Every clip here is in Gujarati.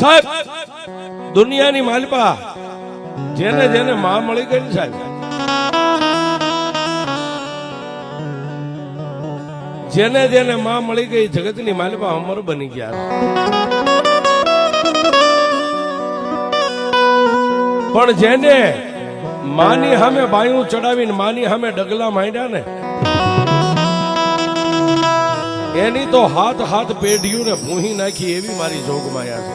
સાહેબ, દુનિયાની માલપા જેને જેને માં મળી ગઈ સાહેબ, જેને જેને માં મળી ગઈ, જગતની માલપા અમર બની ગયા. પણ જેને માની સામે બાયું ચડાવીને માની સામે ડગલા માંડ્યા ને એની તો હાથ હાથ પેઢીયું ને ભૂહી નાખી એવી મારી જોગમાયા છે.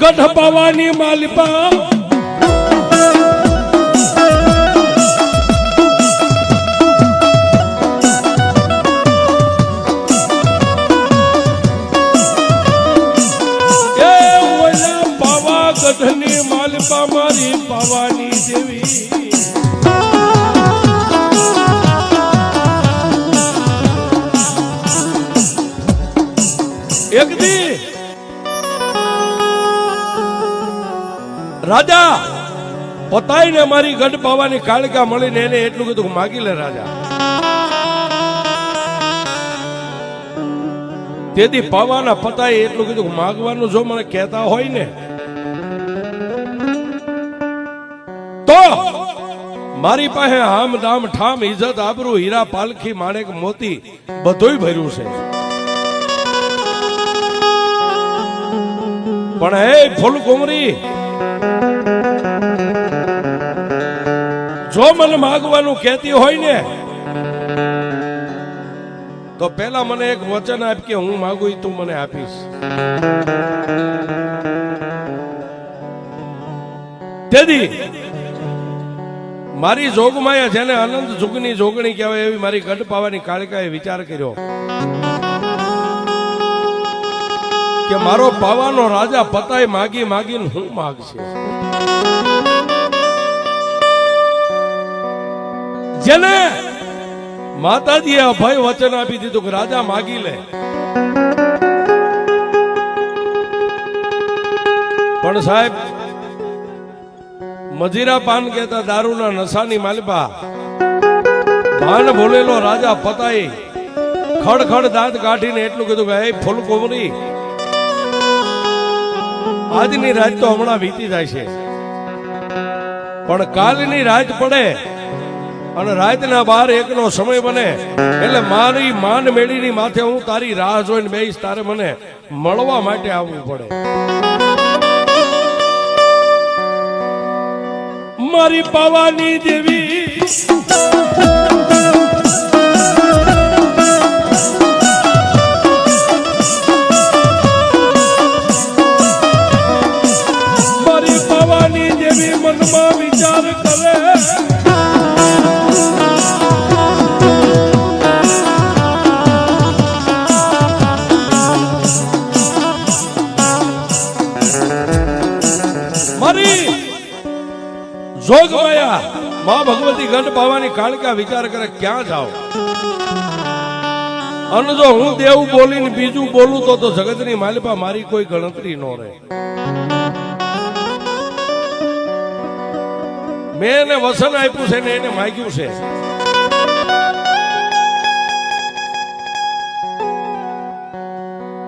ગઢ પવાની માલિપા ગઢની માલિપા મારી પાવાની રાજા, પતાઈને મારી ગઢ પાવાની કાળકા મળીને એને એટલું કીધું માગી લે, રાજા. તેથી પાવાના પતાય એટલું કીધું માગવાનું જો મને કહેતા હોય ને, તો મારી પાસે હામ દામ ઠામ ઇજત આબરૂ હીરા પાલખી માણેક મોતી બધુંય ભર્યું છે. પણ હે ફૂલ કુમરી જો મને માગવાનું કહેતી હોય ને, તો પેલા મને એક વચન આપ કે હું માગું તું મને આપીશ. તેથી મારી જોગમાયા જેને અનંત જુગની જોગણી કહેવાય એવી મારી ગઢ પાવાની કાળકાએ વિચાર કર્યો. કે મારો પાવાનો રાજા પતાય માગી માગીને હું માગશે? જેને માતાજીએ અભય વચન આપી દીધું કે રાજા માગી લે. પણ સાહેબ, મજીરા પાન કહેતા દારૂના નશાની માલપા. ભાન ભૂલેલો રાજા પતાઈ ખડ ખડ દાંત કાઢીને એટલું કીધું કે ફૂલ કોમરી આજની રાત તો હમણાં વીતી જાય છે. પણ કાલની રાત પડે અને રાતના બાર એકનો સમય બને. એટલે મારી માન મેળીની માથે હું તારી રાહ જોઈને બેસ તારે મને મળવા માટે આવવું પડે. મારી પાવાની દેવી જોગ માયા, માં ભગવતી ગઢ પાવાની કાળકા વિચાર કરે, ક્યાં જાઓ? અને જો હું દેવું બોલીને બીજું બોલું તો તો જગતની માલિપા મારી કોઈ ગણતરી ન રહે. મેં એને વસન આપ્યું છે ને એને માગ્યું છે.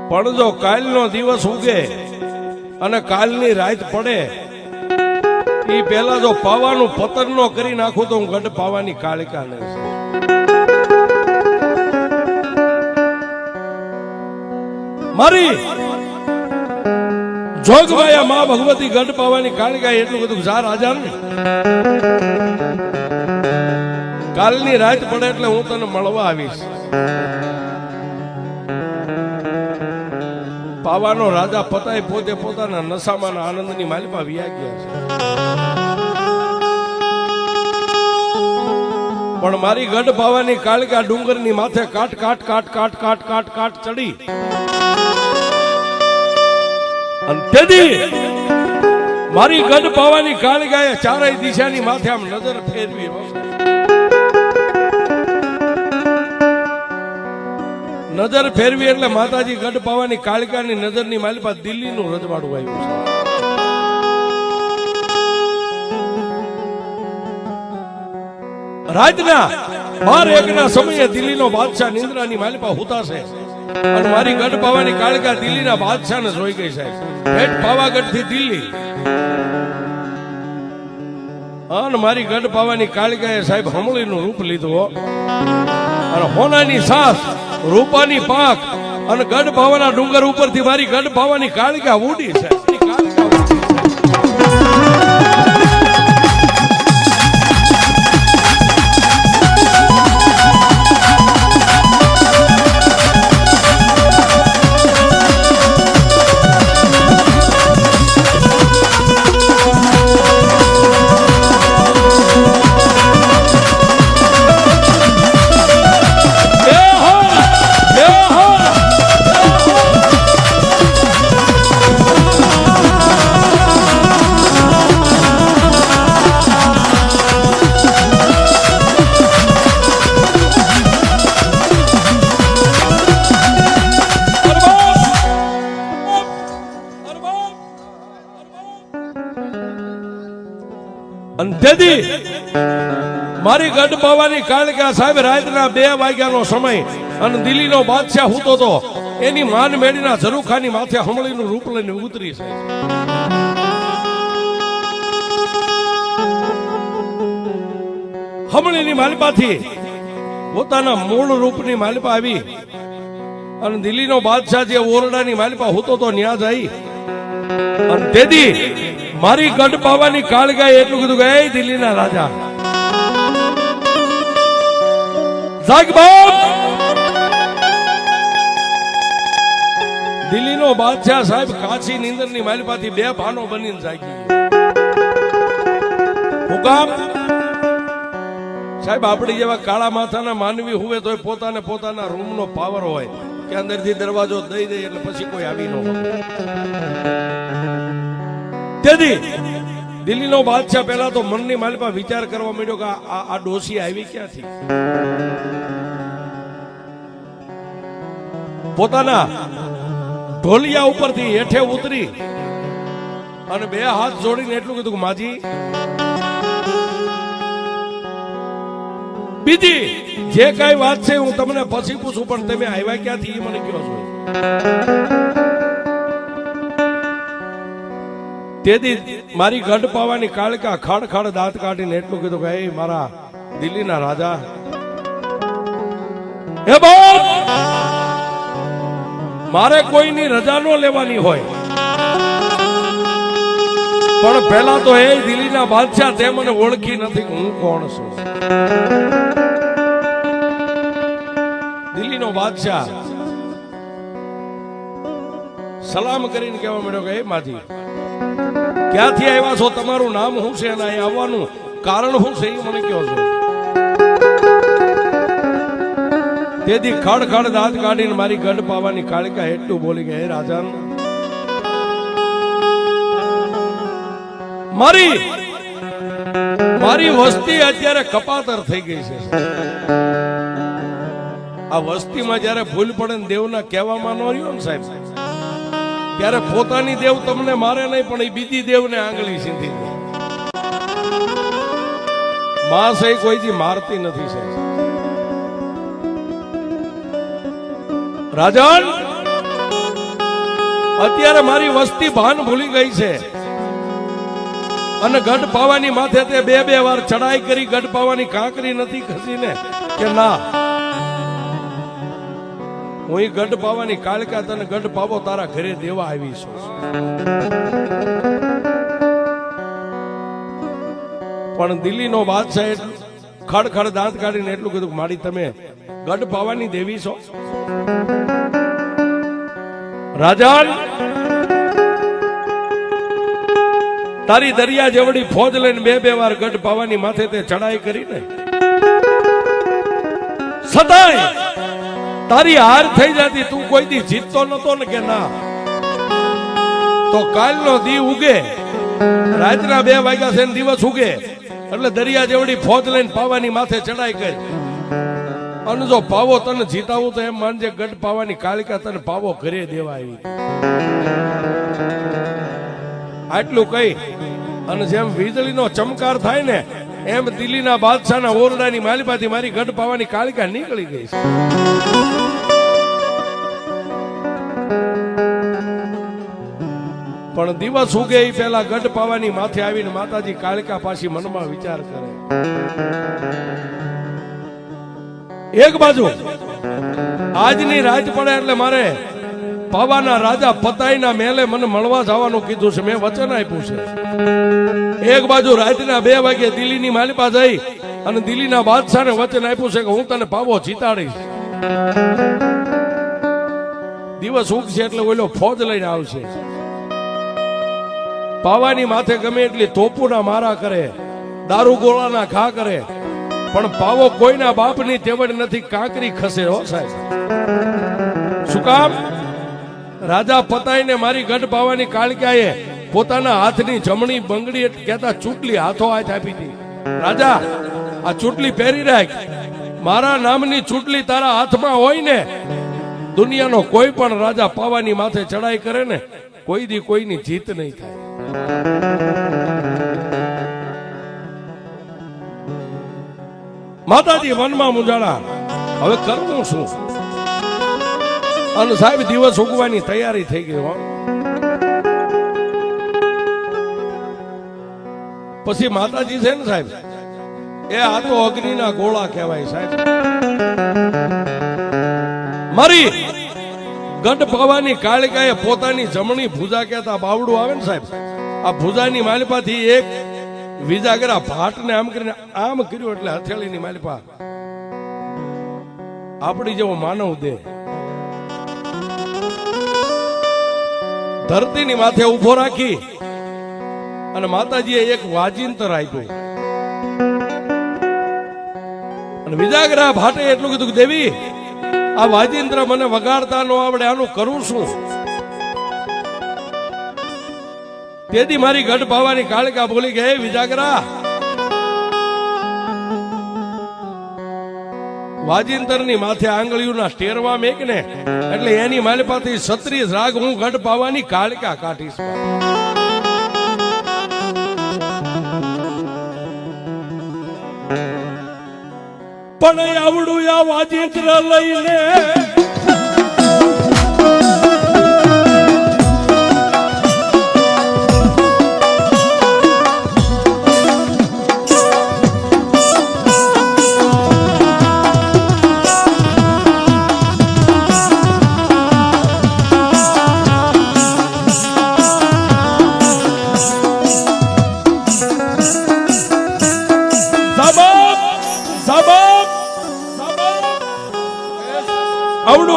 પણ જો કાલનો દિવસ ઉગે અને કાલની રાત પડે એ પેલા જો પાવાનું પતન નો કરી નાખું તો હું ગઢ પાવાની કાળિકા નહીં મારી જોગમાયા માં ભગવતી ગઢ પાવાની કાળિકા એટલું બધું જા રાજા ને. કાલની રાત પડે એટલે હું તને મળવા આવીશ. પાવાનો રાજા પતાય પોતે પોતાના નશામાં આનંદની માલિપા વિયા ગયા છે. પણ મારી ગઢ પાવાની કાળકા ડુંગરની માથે કાટ કાટ કાટ કાટ કાટ કાટ કાટ ચડી. મારી ગઢ પાવાની કાળગાએ ચારેય દિશાની માથે આમ નજર ફેરવી નજર ફેરવી એટલે માતાજી ગઢ પાવાની કાળકાની નજરની માલિપા દિલ્હીનું રજવાડું આવ્યું છે. રાતના બાર એકના સમયે દિલ્હીનો બાદશાહ નિંદ્રાની માલિપા હુતા છે અને મારી ગઢ પાવાની કાળકા દિલ્હીના બાદશાહને જોઈ ગઈ સાહેબ ભેટ પાવાગઢથી દિલ્હી. અને મારી ગઢ પાવાની કાળકાએ સાહેબ હમળીનું રૂપ લીધું. અને હોનાની સાસ રૂપાની પાંખ અને ગઢ ભાવાના ડુંગર ઉપરથી મારી ગઢ ભાવાની કાળકા ઉડી છે. ગઢ પાવાની કાળકા સાહેબ રાતના બે વાગ્યાનો સમય અને દિલ્હીનો બાદશાહ હૂતો તો એની માન મેળીના ઝરૂખાની માથે હમળીનું રૂપ લઈને ઉતરી છે. હમળીની માલિપાથી પોતાના મૂળ રૂપની માલિપા આવી અને દિલ્હીનો બાદશાહ જે ઓરડાની માલિપા હોતો તો ન્યા જાય. અને તેથી મારી ગઢ પાવાની કાળગાએ એટલું કીધું કે, "એ દિલ્હીના રાજા જાગ બાપ દિલ્હીનો બાદશાહ સાહેબ કાચી નીંદરની માલિપાથી બે ભાનો બનીને જાગી હુકામ. સાહેબ, આપણી જેવા કાળા માથાના માનવી હોવે તોય પોતાને પોતાના રૂમનો પાવર હોય. કે અંદરથી દરવાજો દઈ દે એટલે પછી કોઈ આવી ન તેથી દિલ્હીનો બાદશાહ પહેલા તો મનની માલિપા વિચાર કરવા માંડ્યો કે આ આ ડોસી આવી ક્યાંથી? પોતાના ઢોલિયા ઉપરથી હેઠે ઉતરી અને બે હાથ જોડીને એટલું કીધું કે, માજી, બીજી જે કઈ વાત છે, હું તમને પછી પૂછું, પણ તમે આવ્યા ક્યાંથી? એ મને કયો છો? તેથી મારી ગઢ પાવાની કાળકા ખડ ખડ દાંત કાઢીને એટલું કીધું કે, "એ મારા દિલ્હીના રાજા. હે મારે કોઈની રજા ન લેવાની હોય. પણ પહેલા તો એ દિલ્હીના બાદશાહ, તે મને ઓળખી નથી હું કોણ છું. દિલ્હીનો બાદશાહ સલામ કરીને કહેવા માંડ્યો કે, એ માજી ક્યાંથી આવ્યા છો? તમારું નામ શું છે? અને અહીં આવવાનું કારણ શું છે? એ મને કહો છો. તેથી ખડ ખડ દાંત કાઢીને મારી ગઢ પાવાની કાળિકા એટલું બોલી ગયા હે રાજાન, મારી મારી વસ્તી અત્યારે કપાતર થઈ ગઈ છે. આ વસ્તીમાં જ્યારે ભૂલ પડે ને દેવના કહેવામાં ન રહ્યો ને સાહેબ ત્યારે પોતાની દેવ તમને મારે નહીં, પણ એ બીજી દેવને આંગળી સીધી માં સહી કોઈથી મારતી નથી રાજન, અત્યારે મારી વસ્તી ભાન ભૂલી ગઈ છે. અને ગઢ પાવાની માથે તે બે બે વાર ચડાઈ કરી, ગઢ પાવાની કાંકરી નથી ખસીને કે ના. હું એ ગઢ પાવાની કાળકા તને ગઢ પાવો તારા ઘરે દેવા આવી છું. પણ દિલ્હીનો બાદશાહ ખડ ખડ દાંત કાઢીને એટલું કીધું મારી તમે ગઢ પાવાની દેવી છો? રાજાન! તારી દરિયા જેવડી ફોજ લઈને બે બે વાર ગઢ પાવાની માથે તે ચડાઈ કરીને સદાય તારી હાર થઈ જતી, તું કોઈ દી જીતતો નતો ને કે ના? તો કાલનો દી ઉગે. રાતના બે વાગ્યા છે દિવસ ઉગે. એટલે દરિયા જેવડી ફોજ લઈને પાવાની માથે ચડાઈ કરી અને જો પાવો તને જીતાવું તો એમ માનજે ગઢ પાવાની કાલિકા તને પાવો ઘરે દેવા આવી આટલું કઈ અને જેમ વીજળીનો ચમકાર થાય ને એમ દિલ્હીના બાદશાહના ઓરડાની માલિપાથી મારી ગઢ પાવાની કાલિકા નીકળી ગઈ છે. પણ દિવસ ઉગે એ પહેલા ગઢ પાવાની માથે આવીને માતાજી કાલિકા પાછી મનમાં વિચાર કરે. એક બાજુ, આજની રાત પડે એટલે મારે પાવાના રાજા પતાઈના મેલે મને મળવા જવાનું કીધું છે. મેં વચન આપ્યું છે. એક બાજુ રાતના બે વાગે દિલ્હીની માલિપા જઈ અને દિલ્હીના બાદશાહને વચન આપ્યું છે કે હું તને પાવો જીતાડીશ. દિવસ ઉગશે એટલે ઓલો ફોજ લઈને આવશે. પાવાની માથે ગમે એટલી તોપુના મારા કરે, દારૂ ગોળાના ખા કરે, પણ પાવો કોઈના બાપની તેવડ નથી, કાંકરી ખસે હો સાહેબ. શું કામ? રાજા પતાઈને મારી ગઢ પાવાની કાળક્યાએ પોતાના હાથની જમણી બંગડી કહેતા ચૂંટલી હાથો હાથ આપી હતી. રાજા, આ ચૂંટલી પહેરી રાખ. મારા નામની ચૂંટલી તારા હાથમાં હોય ને, દુનિયાનો કોઈ પણ રાજા પાવાની માથે ચડાઈ કરે ને, કોઈ દી કોઈની જીત નહીં થાય. માતાજી, વનમાં મુંજાણા. હવે કરવું શું? અને સાહેબ, દિવસ ઉગવાની તૈયારી થઈ ગઈ હો. પછી માતાજી છે ને સાહેબ, એ આ તો અગ્નિના ગોળા કહેવાય સાહેબ. મારી ગઢ પાવાની કાળિકાએ પોતાની જમણી ભુજા કહેતા બાવડું આવે ને સાહેબ, આ ભુજાની માલિપાથી એક વિજાગરા ભાટને આમ કરીને આમ કર્યું એટલે હથેળીની માલિપા. આપણી જેવો માનવ દેહ. ધરતીની માથે ઊભો રાખી અને માતાજીએ એક વાજિંતર આપ્યું. અને વિજાગરા ભાટે એટલું કીધું કે, દેવી, આ વાજિંત્ર મને વગાડતા નો આવડે, આનું કરું શું તેથી મારી ગઢ ભાવાની કાળકા બોલી ગયા "હે વિજાગરા વાજિંતરની માથે આંગળીઓના સ્ટેરવા મેક ને એટલે એની માલિપાથી છત્રીસ રાગ હું ગઢ પાવાની કાળકા કાઢીશ પણ આવડું આ વાજિંત્ર લઈને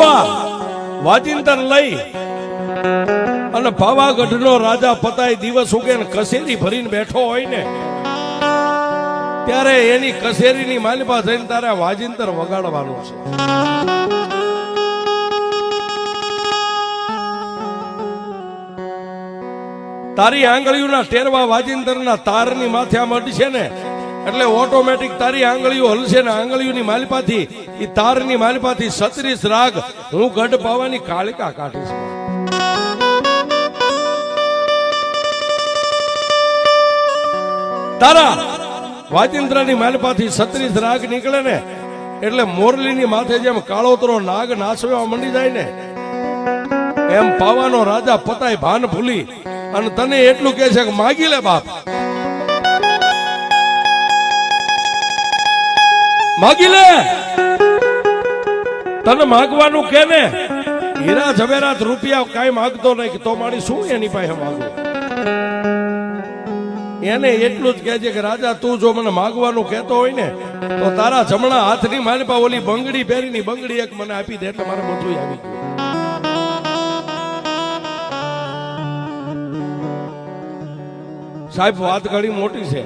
આવડું વાજિંદર લઈ અને પાવાગઢનો રાજા પતાય દિવસ ઉગે ને કસેરી ભરીને બેઠો હોય ને, ત્યારે એની કસેરીની માલિપા થઈને તારે વાજિંતર વગાડવાનું છે. તારી આંગળીઓના ટેરવા વાજિંતરના તારની માથે આમ અડશે ને એટલે ઓટોમેટિક તારી આંગળીઓ હલશે ને આંગળીઓની માલપાથી એ તારની માલપાથી સત્રીસ રાગ હું ગઢ પાવાની કાળિકા કાઢીશ. તારા વાજિંદ્રની માલપાથી સત્રીસ રાગ નીકળે ને, એટલે મોરલીની માથે જેમ કાળોતરો નાગ નાસવા મંડી જાય ને, એમ પાવાનો રાજા પતાય ભાન ભૂલી, અને તને એટલું કહે છે કે માગી લે બાપ. માગી લે તને માગવાનું કે ને હીરા ઝવેરાત રૂપિયા કાંઈ માગતો નહીં તો મારી શું એની પાસે માગું? એને એટલું જ કહેજે કે, રાજા, તું જો મને માગવાનું કહેતો હોય ને, તો તારા જમણા હાથની મારી પાસે ઓલી બંગડી પહેરીની બંગડી એક મને આપી દે, એટલે મારે બધું આવી ગયું. સાહેબ, વાત ઘણી મોટી છે.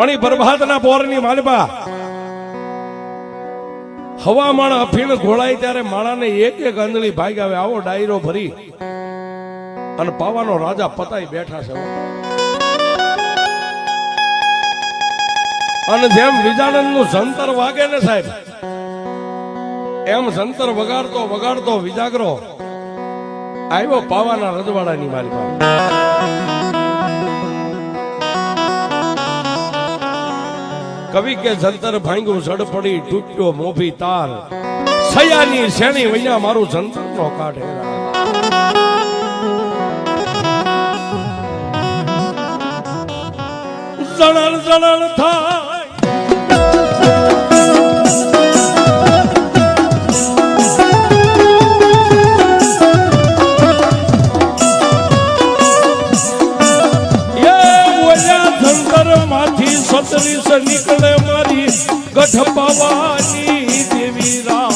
પણ એ બરબાદના પોરની માલબા. હવામાન અફીણ ઘોળાય ત્યારે માળાને એક એક આંધળી ભાગ આવે, આવો ડાયરો ભરી અને પાવાનો રાજા પતાઈ બેઠા છે. અને જેમ વિજાનંદનું જંતર વાગે ને સાહેબ, એમ જંતર વગાડતો વગાડતો વિજાગરો આવ્યો પાવાના રજવાડાની મારી પાસે કવિ કે જંતર ભાંગ્યું સડ પડી તૂટ્યો મોભી તાર. સયાની શેણી વૈયા મારું જંતર નો કાઢે જણલ જણલ થા ગઢ પાવાની દેવી રા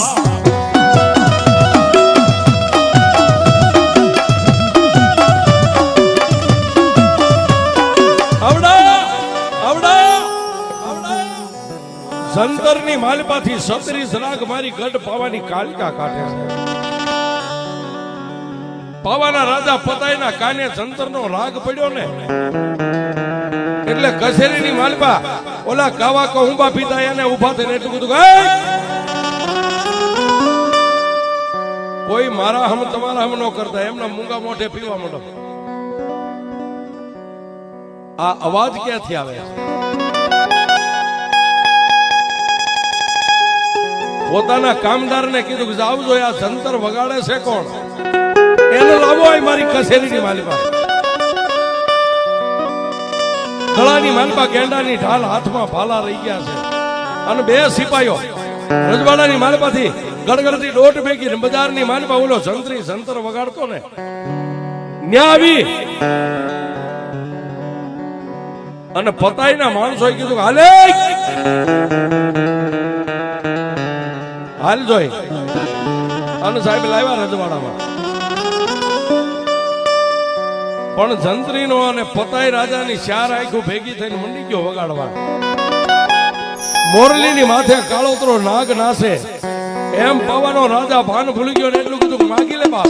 સંતરની માલપાથી સત્રીસ રાગ મારી ગઢ પાવાની કાલિકા કાઢે છે. પાવાના રાજા પતાયના કાને સંતર નો રાગ પડ્યો ને? એટલે કસેરી ની માલપા ઓલા કાવા કહુંબા પીતા એને ઊભા થઈને એટલું કીધું કોઈ મારા હમ તમારા હમ નો કરતા એમના મૂંગા મોઢે પીવા માંડો. આ અવાજ ક્યાંથી આવે? પોતાના કામદારને કીધું કે આવજો આ સંતર વગાડે છે કોણ? એને લાવો મારી કસેરીની માલિકા ગળાની માલિકા ગેંડાની ઢાલ હાથમાં ભાલા રહી ગયા છે. અને બે સિપાહીઓ રજવાડાની માલિકાથી ગડગડતી દોટ ભેગી બજારની માલિકા ઓલો સંતરી જંતર વગાડતો ને. ન્યા આવી અને પતાઈના માણસોએ કીધું હાલે! હાલ જોઈ. અને સાહેબ લાવ્યા રજવાડામાં. પણ જંત્રીનો અને પતાઈ રાજાની ચાર આખું ભેગી થઈને મંડી ગયો વગાડવા. મોરલીની માથે કાળોતરો નાગ નાસે. એમ પવાનો રાજા ભાન ભૂલી ગયો ને એટલું કીધું માગી લે બાપ.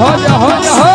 હો, જા હો જા હો.